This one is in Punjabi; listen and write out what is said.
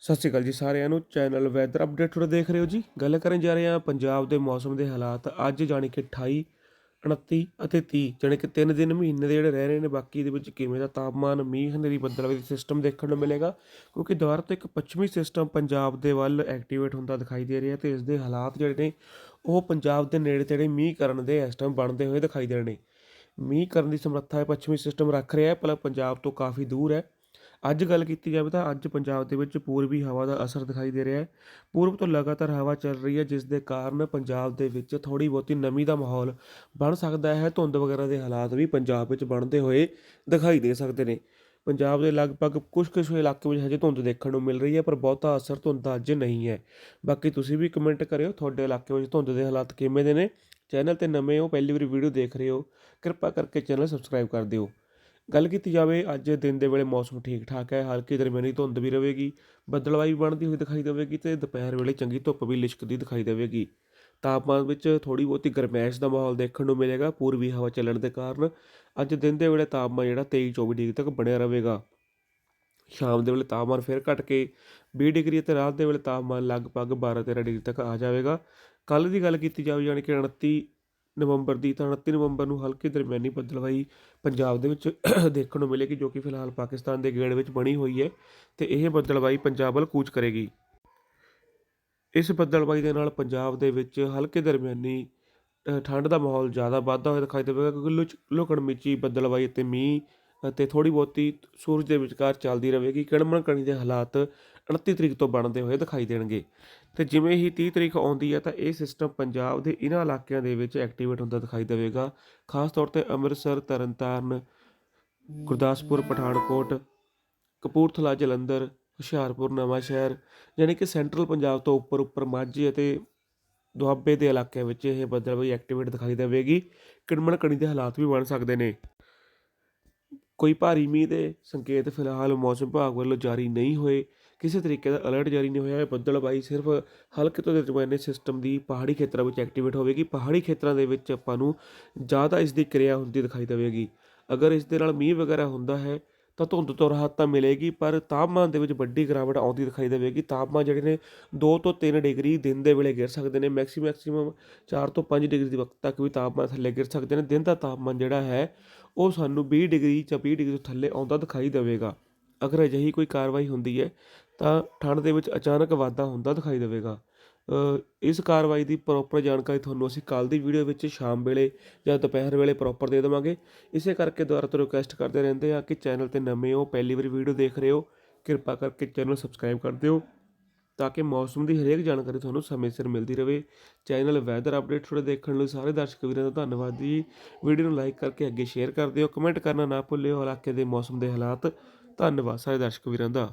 ਸਤਿ ਸ਼੍ਰੀ ਅਕਾਲ ਜੀ ਸਾਰਿਆਂ ਨੂੰ। ਚੈਨਲ ਵੈਦਰ ਅਪਡੇਟ ਤੁਹਾਡਾ ਦੇਖ ਰਹੇ ਹੋ ਜੀ। ਗੱਲ ਕਰਨ ਜਾ ਰਹੇ ਹਾਂ ਪੰਜਾਬ ਦੇ ਮੌਸਮ ਦੇ ਹਾਲਾਤ। ਅੱਜ ਜਾਣੀ ਕਿ 28 29 ਅਤੇ 30 ਜਾਣੀ ਕਿ 3 ਦਿਨ ਮਹੀਨੇ ਦੇ ਜਿਹੜੇ ਰਹਿ ਰਹੇ ਨੇ, ਬਾਕੀ ਦੇ ਵਿੱਚ ਕਿਵੇਂ ਦਾ ਤਾਪਮਾਨ, ਮੀਂਹ, ਹਨੇਰੀ ਬੱਦਲਵਾਈ ਸਿਸਟਮ ਦੇਖਣ ਨੂੰ ਮਿਲੇਗਾ। ਕਿਉਂਕਿ ਦੁਬਾਰਾ ਤੋਂ ਇੱਕ ਪੱਛਮੀ ਸਿਸਟਮ ਪੰਜਾਬ ਦੇ ਵੱਲ ਐਕਟੀਵੇਟ ਹੁੰਦਾ ਦਿਖਾਈ ਦੇ ਰਿਹਾ ਤੇ ਇਸ ਦੇ ਹਾਲਾਤ ਜਿਹੜੇ ਨੇ, ਉਹ ਪੰਜਾਬ ਦੇ ਨੇੜੇ ਤੇੜੇ ਮੀਂਹ ਕਰਨ ਦੇ ਇਸ ਟਾਈਮ ਬਣਦੇ ਹੋਏ ਦਿਖਾਈ ਦੇ ਰਹੇ ਨੇ। ਮੀਂਹ ਕਰਨ ਦੀ ਸਮਰੱਥਾ ਇਹ ਪੱਛਮੀ ਸਿਸਟਮ ਰੱਖ ਰਿਹਾ ਹੈ ਪਰ ਪੰਜਾਬ ਤੋਂ ਕਾਫੀ ਦੂਰ ਹੈ। ਅੱਜ ਗੱਲ ਕੀਤੀ ਜਾਵੇ ਤਾਂ ਅੱਜ ਪੰਜਾਬ ਦੇ ਵਿੱਚ ਪੂਰਬੀ ਹਵਾ ਦਾ ਅਸਰ ਦਿਖਾਈ ਦੇ ਰਿਹਾ ਹੈ। ਪੂਰਬ ਤੋਂ ਲਗਾਤਾਰ ਹਵਾ ਚੱਲ ਰਹੀ ਹੈ, ਜਿਸ ਦੇ ਕਾਰਨ ਪੰਜਾਬ ਦੇ ਵਿੱਚ ਥੋੜੀ ਬਹੁਤੀ ਨਮੀ ਦਾ ਮਾਹੌਲ ਬਣ ਸਕਦਾ ਹੈ। ਧੁੰਦ ਵਗੈਰਾ ਦੇ ਹਾਲਾਤ ਵੀ ਪੰਜਾਬ ਵਿੱਚ ਬਣਦੇ ਹੋਏ ਦਿਖਾਈ ਦੇ ਸਕਦੇ ਨੇ। ਪੰਜਾਬ ਦੇ ਲਗਭਗ ਕੁਝ ਕੁਝ ਇਲਾਕੇ ਵਿੱਚ ਹਜੇ ਧੁੰਦ ਦੇਖਣ ਨੂੰ ਮਿਲ ਰਹੀ ਹੈ, ਪਰ ਬਹੁਤਾ ਅਸਰ ਧੁੰਦ ਦਾ ਅੱਜ ਨਹੀਂ ਹੈ। ਬਾਕੀ ਤੁਸੀਂ ਵੀ ਕਮੈਂਟ ਕਰਿਓ, ਤੁਹਾਡੇ ਇਲਾਕੇ ਵਿੱਚ ਧੁੰਦ ਦੇ ਹਾਲਾਤ ਕਿਵੇਂ ਦੇ ਨੇ? ਚੈਨਲ ਤੇ ਨਵੇਂ ਹੋ, ਪਹਿਲੀ ਵਾਰੀ ਵੀਡੀਓ ਦੇਖ ਰਹੇ ਹੋ, ਕਿਰਪਾ ਕਰਕੇ ਚੈਨਲ ਸਬਸਕ੍ਰਾਈਬ ਕਰ ਦਿਓ। ਗੱਲ ਕੀਤੀ ਜਾਵੇ, ਅੱਜ ਦਿਨ ਦੇ ਵੇਲੇ ਮੌਸਮ ਠੀਕ ਠਾਕ ਹੈ, ਹਲਕੀ ਦਰਮਿਆਨੀ ਧੁੰਦ ਵੀ ਰਹੇਗੀ, ਬੱਦਲਵਾਈ ਬਣਦੀ ਹੋਈ ਦਿਖਾਈ ਦੇਵੇਗੀ ਤੇ ਦੁਪਹਿਰ ਵੇਲੇ ਚੰਗੀ ਧੁੱਪ ਵੀ ਲਿਸ਼ਕਦੀ ਦਿਖਾਈ ਦੇਵੇਗੀ। ਤਾਪਮਾਨ ਵਿੱਚ ਥੋੜੀ ਬਹੁਤੀ ਗਰਮੈਸ਼ ਦਾ ਮਾਹੌਲ ਦੇਖਣ ਨੂੰ ਮਿਲੇਗਾ, ਪੂਰਬੀ ਹਵਾ ਚੱਲਣ ਦੇ ਕਾਰਨ ਅੱਜ ਦਿਨ ਦੇ ਵੇਲੇ ਤਾਪਮਾਨ ਜਿਹੜਾ 23 24 ਡਿਗਰੀ ਤੱਕ ਬਣਿਆ ਰਹੇਗਾ। ਸ਼ਾਮ ਦੇ ਵੇਲੇ ਤਾਪਮਾਨ ਫਿਰ ਘਟ ਕੇ 20 ਡਿਗਰੀ ਅਤੇ ਰਾਤ ਦੇ ਵੇਲੇ ਤਾਪਮਾਨ ਲਗਭਗ 12 13 ਡਿਗਰੀ ਤੱਕ ਆ ਜਾਵੇਗਾ। ਕੱਲ ਦੀ ਗੱਲ ਕੀਤੀ ਜਾਵੇ, ਯਾਨੀ ਕਿ 29 ਨਵੰਬਰ ਦੀ ਤਾਂ 29 ਨਵੰਬਰ ਨੂੰ ਹਲਕੀ ਦਰਮਿਆਨੀ ਬੱਦਲਵਾਈ ਪੰਜਾਬ ਦੇ ਵਿੱਚ ਦੇਖਣ ਨੂੰ ਮਿਲੇਗੀ, ਜੋ ਕਿ ਫਿਲਹਾਲ ਪਾਕਿਸਤਾਨ ਦੇ ਗੇੜ ਵਿੱਚ ਬਣੀ ਹੋਈ ਹੈ ਤੇ ਇਹ ਬੱਦਲਵਾਈ ਪੰਜਾਬ ਵੱਲ ਕੂਚ ਕਰੇਗੀ। ਇਸ ਬੱਦਲਵਾਈ ਦੇ ਨਾਲ ਪੰਜਾਬ ਦੇ ਵਿੱਚ ਹਲਕੇ ਦਰਮਿਆਨੀ ਠੰਡ ਦਾ ਮਾਹੌਲ ਜ਼ਿਆਦਾ ਵੱਧਦਾ ਹੋਇਆ ਦਿਖਾਈ ਦੇਵੇਗਾ, ਕਿਉਂਕਿ ਲੁਚ ਲੁਕਣ ਮਿੱਚੀ ਬੱਦਲਵਾਈ ਅਤੇ ਮੀਂਹ ਅਤੇ ਥੋੜੀ ਬਹੁਤੀ ਸੂਰਜ ਦੇ ਵਿਚਕਾਰ ਚੱਲਦੀ ਰਹੇਗੀ। ਕਿਣਮਣ ਕਣੀ ਦੇ ਹਾਲਾਤ 29 ਤਰੀਕ ਤੋਂ ਬਣਦੇ ਹੋਏ ਦਿਖਾਈ ਦੇਣਗੇ। ਤੇ ਜਿਵੇਂ ਹੀ 30 ਤਰੀਕ ਆਉਂਦੀ ਹੈ ਤਾਂ ਇਹ ਸਿਸਟਮ ਪੰਜਾਬ ਦੇ ਇਹਨਾਂ ਇਲਾਕਿਆਂ ਦੇ ਵਿੱਚ ਐਕਟੀਵੇਟ ਹੁੰਦਾ ਦਿਖਾਈ ਦੇਵੇਗਾ। ਖਾਸ ਤੌਰ ਤੇ ਅੰਮ੍ਰਿਤਸਰ, ਤਰਨਤਾਰਨ, ਗੁਰਦਾਸਪੁਰ, ਪਠਾਨਕੋਟ, ਕਪੂਰਥਲਾ, ਜਲੰਧਰ, ਹੁਸ਼ਿਆਰਪੁਰ, ਨਵਾਂ ਸ਼ਹਿਰ, ਯਾਨੀ ਕਿ ਸੈਂਟਰਲ ਪੰਜਾਬ ਤੋਂ ਉੱਪਰ ਉੱਪਰ ਮਾਝੇ ਅਤੇ ਦੁਆਬੇ ਦੇ ਇਲਾਕਿਆਂ ਵਿੱਚ ਇਹ ਬੱਦਲਵਾਈ ਐਕਟੀਵੇਟ ਦਿਖਾਈ ਦੇਵੇਗੀ। ਕਿਣਮਣ ਕਣੀ ਦੇ ਹਾਲਾਤ ਵੀ ਬਣ ਸਕਦੇ ਨੇ। ਕੋਈ ਭਾਰੀ ਮੀਂਹ ਦੇ ਸੰਕੇਤ ਫਿਲਹਾਲ ਮੌਸਮ ਵਿਭਾਗ ਵੱਲੋਂ ਜਾਰੀ ਨਹੀਂ ਹੋਏ। ਕਿਸੇ ਤਰੀਕੇ ਦਾ ਅਲਰਟ ਜਾਰੀ ਨਹੀਂ ਹੋਇਆ। ਹੈ ਬੱਦਲਬਾਈ ਸਿਰਫ ਹਲਕੇ ਤੋਂ ਦਰਮਿਆਨੇ ਸਿਸਟਮ ਦੀ ਪਹਾੜੀ ਖੇਤਰਾਂ ਵਿੱਚ ਐਕਟੀਵੇਟ ਹੋਵੇਗੀ। ਪਹਾੜੀ ਖੇਤਰਾਂ ਦੇ ਵਿੱਚ ਆਪਾਂ ਨੂੰ ਜ਼ਿਆਦਾ ਇਸ ਦੀ ਕਿਰਿਆ ਹੁੰਦੀ ਦਿਖਾਈ ਦੇਵੇਗੀ। ਅਗਰ ਇਸ ਦੇ ਨਾਲ ਮੀਂਹ ਵਗੈਰਾ ਹੁੰਦਾ ਹੈ ਤਾਂ ਧੁੰਦ ਤੋਂ ਰਾਹਤ ਤਾਂ ਮਿਲੇਗੀ, ਪਰ ਤਾਪਮਾਨ ਦੇ ਵਿੱਚ ਵੱਡੀ ਗਿਰਾਵਟ ਆਉਂਦੀ ਦਿਖਾਈ ਦੇਵੇਗੀ। ਤਾਪਮਾਨ ਜਿਹੜੇ ਨੇ 2 ਤੋਂ 3 ਡਿਗਰੀ ਦਿਨ ਦੇ ਵੇਲੇ ਗਿਰ ਸਕਦੇ ਨੇ। ਮੈਕਸਿਮਮ ਮੈਕਸਿਮਮ 4 ਤੋਂ 5 ਡਿਗਰੀ ਦੀ ਵਕਤ ਤੱਕ ਵੀ ਤਾਪਮਾਨ ਥੱਲੇ ਗਿਰ ਸਕਦੇ ਨੇ। ਦਿਨ ਦਾ ਤਾਪਮਾਨ ਜਿਹੜਾ ਹੈ, ਉਹ ਸਾਨੂੰ 20 ਡਿਗਰੀ ਜਾਂ 20 ਡਿਗਰੀ ਤੋਂ ਥੱਲੇ ਆਉਂਦਾ ਦਿਖਾਈ ਦੇਵੇਗਾ। ਅਗਰ ਅਜਿਹੀ ਕੋਈ ਕਾਰਵਾਈ ਹੁੰਦੀ ਹੈ, ਤਾਂ ਠੰਡ ਦੇ ਵਿੱਚ ਅਚਾਨਕ ਵਾਧਾ ਹੁੰਦਾ ਦਿਖਾਈ ਦੇਵੇਗਾ। ਇਸ ਕਾਰਵਾਈ ਦੀ ਪ੍ਰੋਪਰ ਜਾਣਕਾਰੀ ਤੁਹਾਨੂੰ ਅਸੀਂ ਕੱਲ ਦੀ ਵੀਡੀਓ ਵਿੱਚ ਸ਼ਾਮ ਵੇਲੇ ਜਾਂ ਦੁਪਹਿਰ ਵੇਲੇ ਪ੍ਰੋਪਰ ਦੇ ਦੇਵਾਂਗੇ। ਇਸੇ ਕਰਕੇ ਦੁਬਾਰਾ ਤੋਂ ਰਿਕੁਐਸਟ ਕਰਦੇ ਰਹਿੰਦੇ ਆ ਕਿ ਚੈਨਲ ਤੇ ਨਵੇਂ ਹੋ, ਪਹਿਲੀ ਵਾਰੀ ਵੀਡੀਓ ਦੇਖ ਰਹੇ ਹੋ, ਕਿਰਪਾ ਕਰਕੇ ਚੈਨਲ ਸਬਸਕ੍ਰਾਈਬ ਕਰ ਦਿਓ ਤਾਂ ਕਿ ਮੌਸਮ ਦੀ ਹਰੇਕ ਜਾਣਕਾਰੀ ਤੁਹਾਨੂੰ ਸਮੇਂ ਸਿਰ ਮਿਲਦੀ ਰਹੇ। ਚੈਨਲ ਵੈਦਰ ਅਪਡੇਟ ਥੋੜੇ ਦੇਖਣ ਲਈ ਸਾਰੇ ਦਰਸ਼ਕ ਵੀਰਾਂ ਦਾ ਧੰਨਵਾਦ ਜੀ। ਵੀਡੀਓ ਨੂੰ ਲਾਈਕ ਕਰਕੇ ਅੱਗੇ ਸ਼ੇਅਰ ਕਰ ਦਿਓ ਕਮੈਂਟ ਕਰਨਾ ਨਾ ਭੁੱਲਿਓ, ਇਲਾਕੇ ਦੇ ਮੌਸਮ ਦੇ ਹਾਲਾਤ। ਧੰਨਵਾਦ ਸਾਰੇ ਦਰਸ਼ਕ ਵੀਰਾਂ ਦਾ।